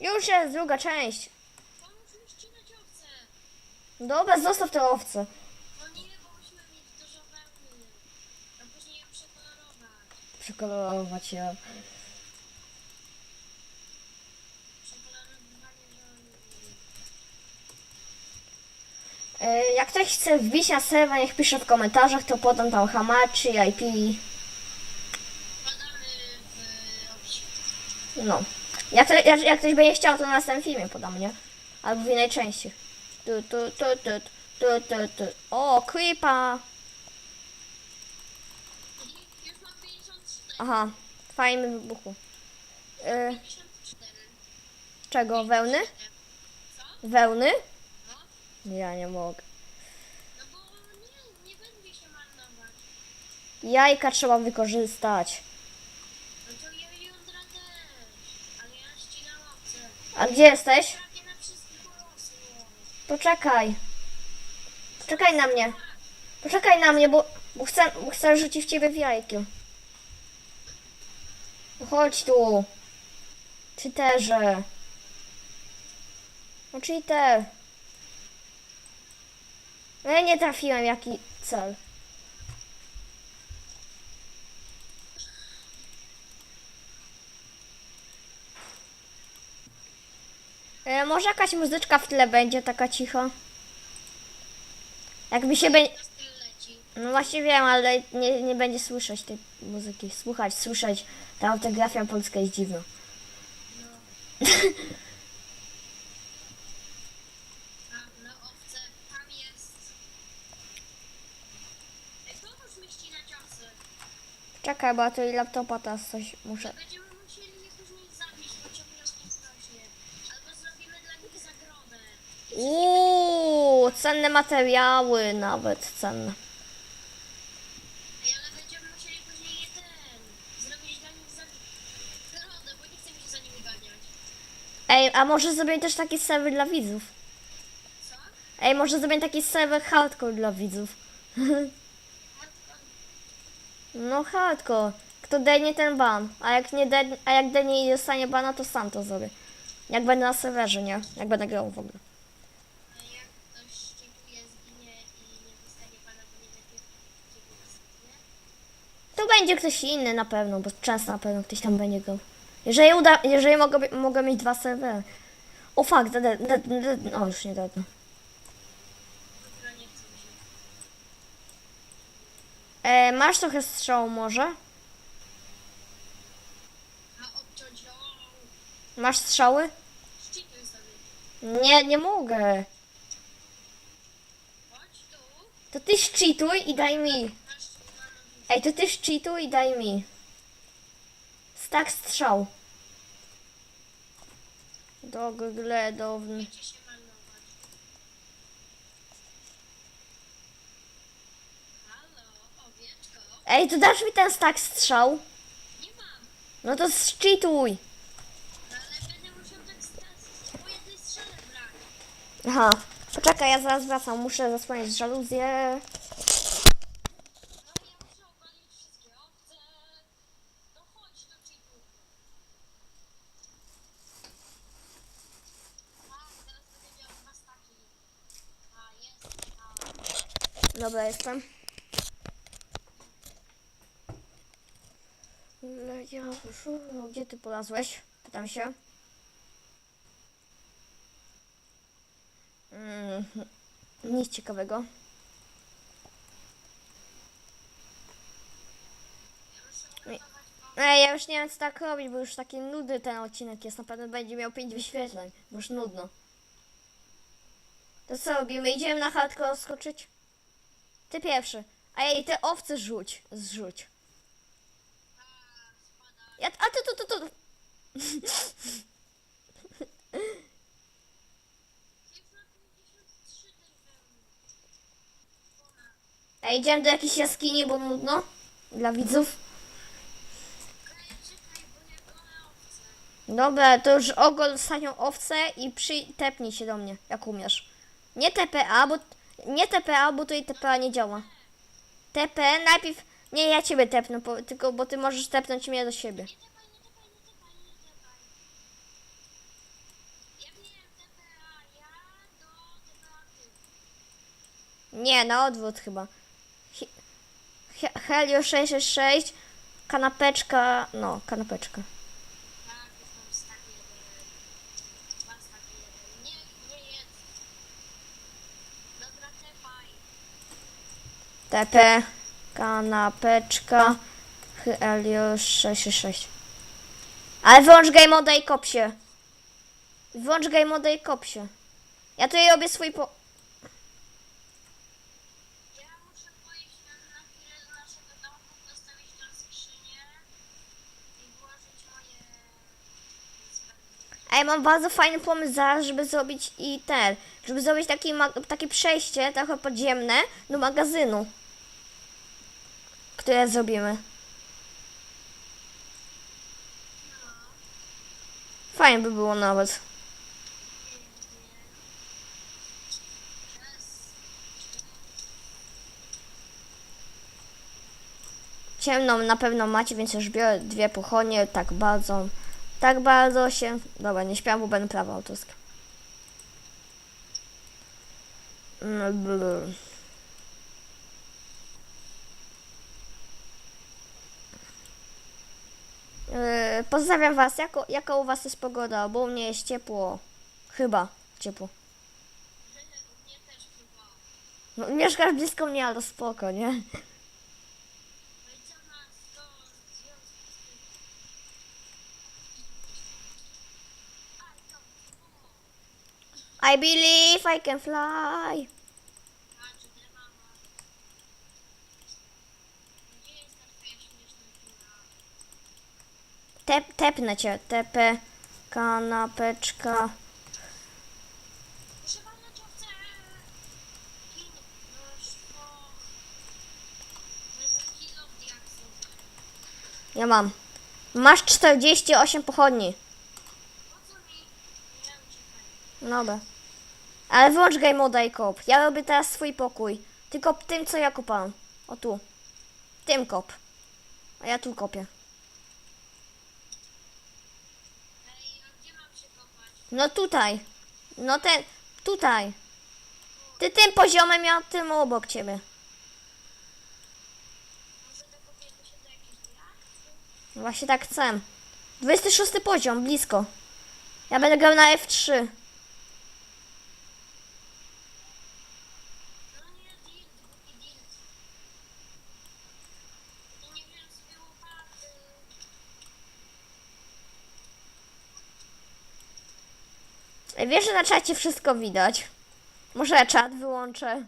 Już jest druga część. Dobra, zostaw te owce. Nie, bo musimy mieć dużo wełny. A później ją przekolorować. Przekolorować je. E, Jak ktoś chce wbić na serwer, niech pisze w komentarzach, to podam tam hamachi, IP. Opisie. No. Jak, to, jak, jak ktoś będzie chciał, to na następnym filmie podam, nie? Albo w innej części. Tu, tu, tu, tu, tu, tu, tu. O, creepa! I już mam 54. Aha, fajny wybuchu. 54. czego? Wełny? Wełny? Ja nie mogę. Jajka trzeba wykorzystać. No to ja jądra też. Ale ja ścinam owce. A gdzie jesteś? Poczekaj. Poczekaj na mnie. Poczekaj na mnie, bo, bo, chcę, bo chcę rzucić w ciebie w jajkiem. No Chodź tu. Cheaterze. No cheater. No ja nie trafiłem jaki cel. Może jakaś muzyczka w tle będzie taka cicha? Jakby się będzie... No właśnie wiem, ale nie, nie będzie słyszeć tej muzyki. Słuchać, słyszeć. Ta ortografia polska jest dziwna. No. No mi. Czekaj, bo ja tu i laptopa teraz coś muszę... Będziemy musieli je później zabić, bo ciągle nie rośnie. Albo zrobimy dla nich zagrodę. Uuu, cenne materiały nawet, cenne. Ej, ale będziemy musieli później je ten, zrobić dla nich zagrodę, bo nie chcemy się za nimi ganiać. Ej, a może zrobię też taki serwer dla widzów? Co? Ej, może zrobię taki serwer hardcore dla widzów. Hardcore. No hardcore. Kto dejnie ten ban, a jak nie de, a jak dejnie i dostanie bana, to sam to zrobię. Jak będę na serwerze, nie? Jak będę grał w ogóle. A jak ktoś szczekuje, zginie i nie dostanie pana, bo nie będzie kiedy następnie? To będzie ktoś inny na pewno, bo często na pewno ktoś tam będzie go. Jeżeli uda, jeżeli mogę, mogę mieć dwa serwery. O fuck, de, de, de, de, o już nie się. E, masz trochę strzału może? Masz strzały? Szczytuj. Nie, nie mogę. To ty cheatuj i daj mi. Ej, to ty cheatuj i daj mi. Stak strzał. Do owieczko. Ej, to dasz mi ten stak strzał? No to brać. Aha. Poczekaj, ja zaraz wracam. Muszę zasłonić żaluzję. No i ja muszę obalić wszystkie owce. No chodź do chipu. Tak, teraz będę miał dwa staki. A, jest. A, Dobra, jestem. Legia, no, gdzie ty polazłeś? Pytam się. Mm, nic ciekawego. ja. Ej, ja już nie wiem co tak robić, bo już taki nudny ten odcinek jest. Na pewno będzie miał 5 wyświetleń, bo już nudno. To co robimy? Idziemy na hardcore skoczyć? Ty pierwszy. A ej, te owce rzuć. Zrzuć. A. Ja, a ty tu, tu, tu. Jest na 53 tej wełny. Ponad. Ej, idziemy do jakiejś jaskini, bo nudno. Dla widzów. Owce. Dobra, to już ogol ostatnią owcę i przy... tepnij się do mnie, jak umiesz. Nie TPA, bo... Nie TPA, bo tutaj TPA nie działa. TP najpierw... Nie, ja ciebie tepnę, bo, tylko bo ty możesz tepnąć mnie do siebie. Nie, na odwrót chyba. Helio 666, kanapeczka, no, kanapeczka. TP, kanapeczka, Helio 666. Ale wyłącz game moda i kop się. Wyłącz game moda i kop się. Ja tutaj robię swój po... Ej, mam bardzo fajny pomysł zaraz, żeby zrobić i ten, żeby zrobić taki takie przejście trochę podziemne do magazynu, które zrobimy. Fajnie by było nawet. Ciemną na pewno macie, więc już biorę dwie pochodnie, tak bardzo, tak bardzo się... Dobra, nie śpiewam, bo będę prawo autorskie. Mm, Yy, Pozdrawiam Was. Jako, jaka u Was jest pogoda? Bo u mnie jest ciepło. Chyba ciepło. No, mieszkasz blisko mnie, ale spoko, nie? I believe I can fly. Patrz, gdzie mama. Gdzie jest ta twoja śmieszna dziura? Tep, tepnę cię. Tepe, kanapeczka. No. Ja mam. Masz 48 pochodni. Uciekaj. Dobra. Ale wyłącz game moda i kop. Ja robię teraz swój pokój. Tylko tym, co ja kopałem. O tu. Tym kop. A ja tu kopię. Ej, a gdzie mam się kopać? No tutaj. No ten. Tutaj. Ty tym poziomem, ja tym obok ciebie. Właśnie tak chcę. 26 poziom, blisko. Ja będę grał na F3. No nie, dirt, głupi dirt. Ja nie wziąłem sobie łopaty. Ej, Wiesz, że na czacie wszystko widać. Może czat wyłączę.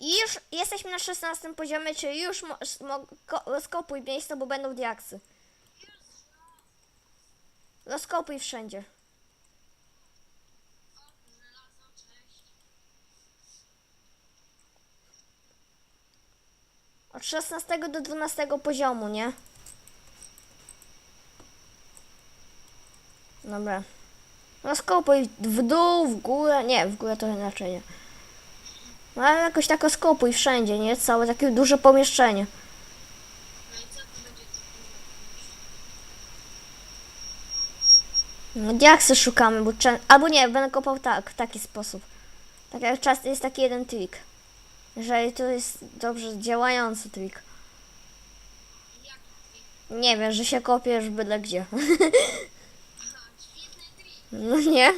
I już jesteśmy na 16 poziomie, czyli już skopuj miejsce, bo będą diaksy. Rozkopuj wszędzie. Od 16 do 12 poziomu, nie? Dobra. Rozkopuj w dół, w górę. Nie, w górę to inaczej nie. No ale jakoś tak rozkopuj wszędzie, nie? Całe takie duże pomieszczenie. No No, diaksy szukamy, bo czę- Albo nie, będę kopał tak, w taki sposób. Tak jak czas jest taki jeden trik. Jeżeli to jest dobrze działający trik. Nie wiem, że się kopiesz byle gdzie. No nie?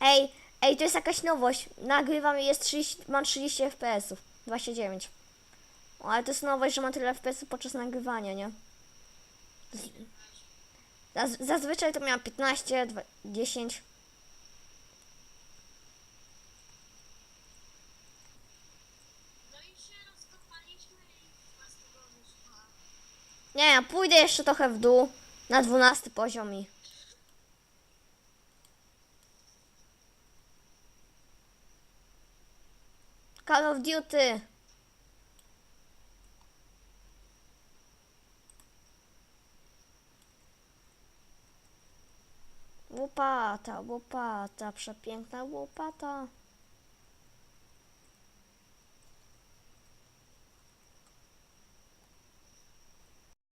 Ej, ej, to jest jakaś nowość. Nagrywam i jest 30, mam 30 FPS-ów. 29. O, ale to jest nowość, że mam tyle FPS-ów podczas nagrywania, nie? Zaz- zazwyczaj to miałam 15, dwa- 10. No i się rozkopaliśmy i chyba z tego wyszła. Nie, pójdę jeszcze trochę w dół. Na 12 poziom i... of Duty. Łopata, łopata, przepiękna łopata.